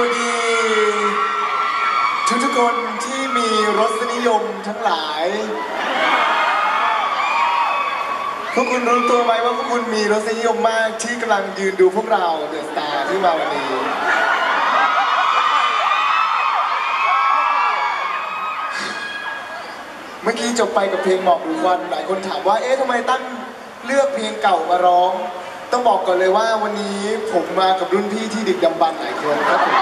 วัสดีทุกทุกคนที่มีรสนิยมทั้งหลาย พวกคุณรู้ตัวไหมว่าพวกคุณมีรสนิยมมากที่กำลังยืนดูพวกเราเดอะสตาร์ที่มาวันนี้ เมื่อกี้จบไปกับเพลงหมอกดูควันหลายคนถามว่า เอ๊ะทำไมตั้งเลือกเพลงเก่ามาร้อง ต้องบอกก่อนเลยว่าวันนี้ผมมากับรุ่นพี่ที่ดึกดำบรรพ์หลายคนครับผม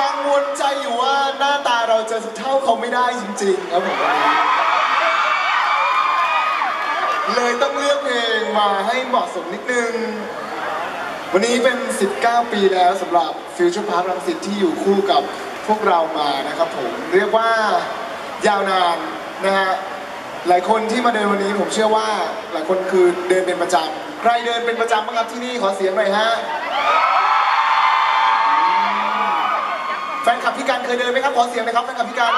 กังวลใจอยู่ว่าหน้าตาเราจะเท่าเขาไม่ได้จริงๆครับผมวันนี้เลยต้องเลือกเพลงมาให้เหมาะสมนิดนึง วันนี้เป็น 19 ปีแล้วสำหรับ Future Park รังสิตที่อยู่คู่กับพวกเรามานะครับผม เรียกว่ายาวนานนะฮะ หลายคนที่มาเดินวันนี้ผมเชื่อว่าหลายคนคือเดินเป็นประจำใครเดินเป็นประจำบ้างครับที่นี่ขอเสียงหน่อยฮะแฟนคลับพี่การเคยเดินไหมครับขอเสียงหน่อยครับแฟนคลับพี่การ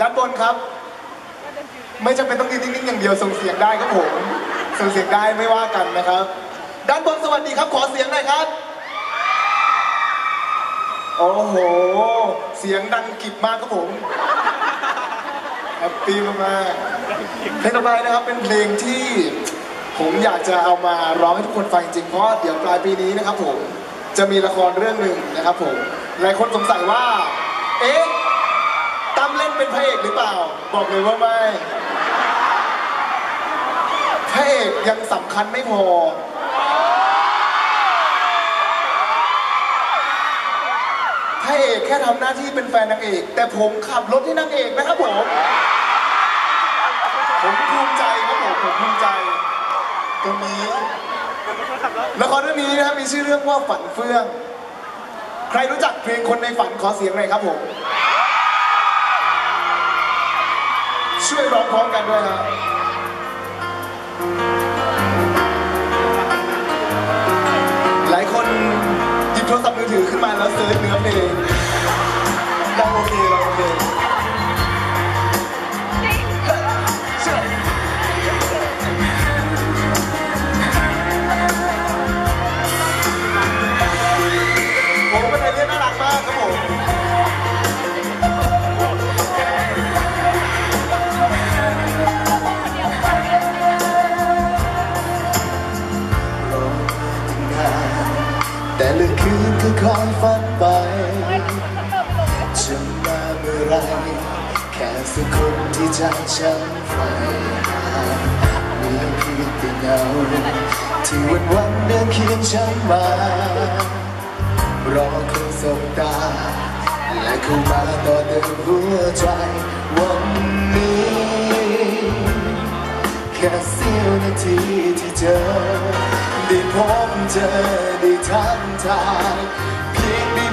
ด้านบนครับ ไม่จำเป็นต้องยืนนิ่งๆอย่างเดียวส่งเสียงได้ครับผมส่งเสียงได้ไม่ว่ากันนะครับ ด้านบนสวัสดีครับขอเสียงหน่อยครับ โอ้โห เสียงดังกิบมากครับผมแฮปปี้มากๆเพลงต่อไปนะครับเป็นเพลงที่ผมอยากจะเอามาร้องให้ทุกคนฟังจริงเพราะเดี๋ยวปลายปีนี้นะครับผมจะมีละครเรื่องหนึ่งนะครับผมหลายคนสงสัยว่า เอ๊ะตั้มเล่นเป็นพระเอกหรือเปล่า บอกเลยว่าไม่พระเอกยังสำคัญไม่พอ ระเอกแค่ทำหน้าที่เป็นแฟนนางเอก แต่ผมขับรถให้นางเอกนะครับผม ผมภูมิใจครับผมผมภูมิใจ ตรงนี้ละครเรื่องนี้นะครับมีชื่อเรื่องว่าฝันเฟื่อง ใครรู้จักเพลงคนในฝันขอเสียงหน่อยครับผม ช่วยร้องพร้อมกันด้วยนะห ฝันไปจะมาเมื่อไร แค่สักคนที่ใจฉันใฝ่หามีเพียงแต่เงา ที่วันวันเดินเคียงฉันมา รอคนสบตา และเข้ามาต่อเติมหัวใจวันนี้ แค่เสี้ยวนาทีที่เจอ ได้พบเจอได้ทักทายเพียงได้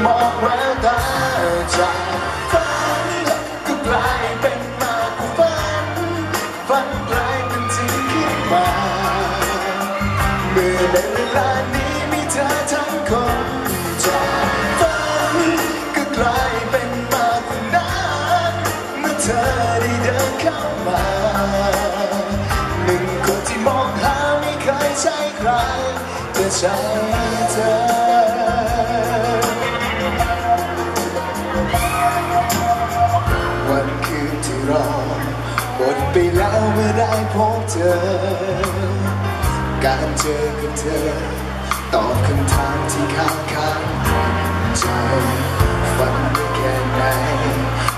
มองแววตาจากฝันก็กลายเป็นมากกว่าฝันฝันกลายเป็นจริงขึ้นมาเมื่อในเวลานี้มีเธอทั้งคนจากฝันก็กลายเป็นมากกว่านั้นเมื่อเธอได้เดินเข้ามาหนึ่งคนที่มองหาไม่เคยใช่ใครแต่ใช่เธอ การเจอกับเธอตอบคำถามที่ค้างค้างใจฝันได้แค่ไหน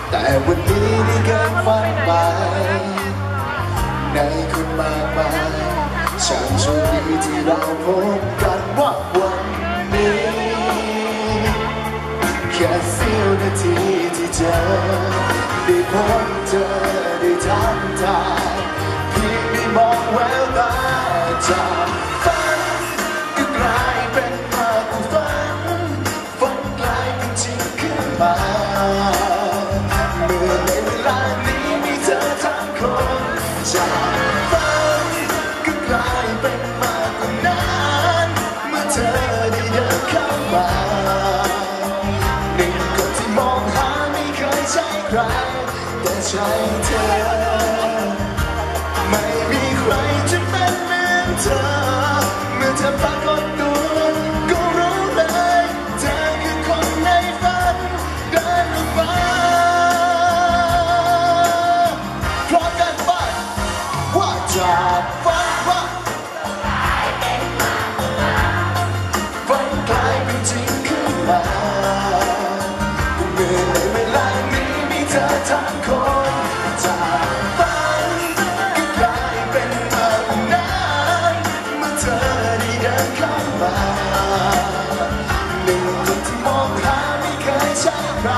แต่วันนี้ได้เกินฝันไปในคนมากมายช่างโชคดีที่เราพบกันว่าวันนี้แค่เสี้ยวนาทีที่เจอได้พบเจอ มาเมื่อในเวลานี้มีเธอทั้งคนจากฝันก็กลายเป็นมากกว่านั้นเมื่อเธอได้เดินเข้ามาหนึ่งคนที่มองหาไม่เคยใช่ใคร แต่ใช่เธอ ไม่มีใครจะเป็นเหมือนเธอ ดฟ้าฝันกลายเป็นจริงขึ้นมาเมื่อในเวลานี้มีเธอทั้คนจากฝันก็กลายเป็นมื่อนานเมื่เธอได้เดินข้ามาหนคนที่มองหาไม่เคยใช่ใคร